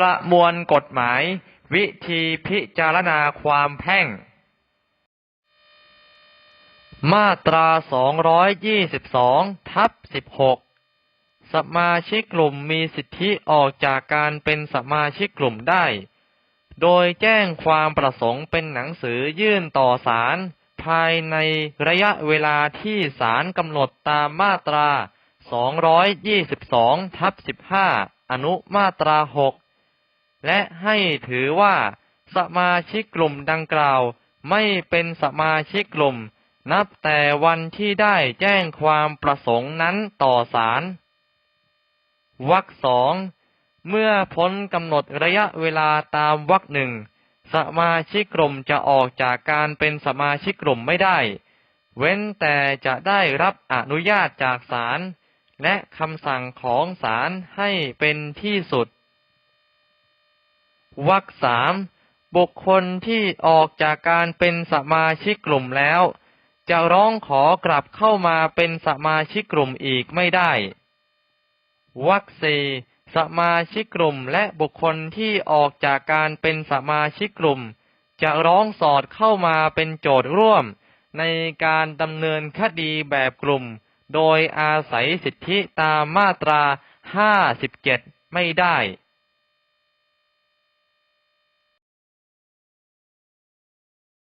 ประมวลกฎหมาย วิธีพิจารณาความแพ่ง มาตรา 222 ทับ 16 สมาชิกกลุ่มมีสิทธิออกจากการเป็นสมาชิกกลุ่มได้ โดยแจ้งความประสงค์เป็นหนังสือยื่นต่อศาลภายในระยะเวลาที่ศาลกำหนดตามมาตรา 222 ทับ 15 อนุมาตรา 6 และให้ถือว่า สมาชิกกลุ่มดังกล่าว ไม่เป็นสมาชิกกลุ่ม นับแต่วันที่ได้แจ้งความประสงค์นั้นต่อศาลวรรคสองเมื่อพ้นกำหนดระยะเวลาตามวรรคหนึ่งสมาชิกกลุ่มจะออกจากการเป็นสมาชิกกลุ่มไม่ได้ เว้นแต่จะได้รับอนุญาตจากศาลและคำสั่งของศาลให้เป็นที่สุด วรรคสามบุคคลที่ออกจากการเป็นสมาชิกกลุ่มแล้ว จะร้องขอกลับเข้ามาเป็นสมาชิกกลุ่มอีกไม่ได้วรรคสี่สมาชิกกลุ่มและบุคคลที่ออกจากการเป็นสมาชิกกลุ่ม จะร้องสอดเข้ามาเป็นโจทย์ร่วม ในการดำเนินคดีแบบกลุ่ม โดยอาศัยสิทธิตามมาตรา 57 ไม่ได้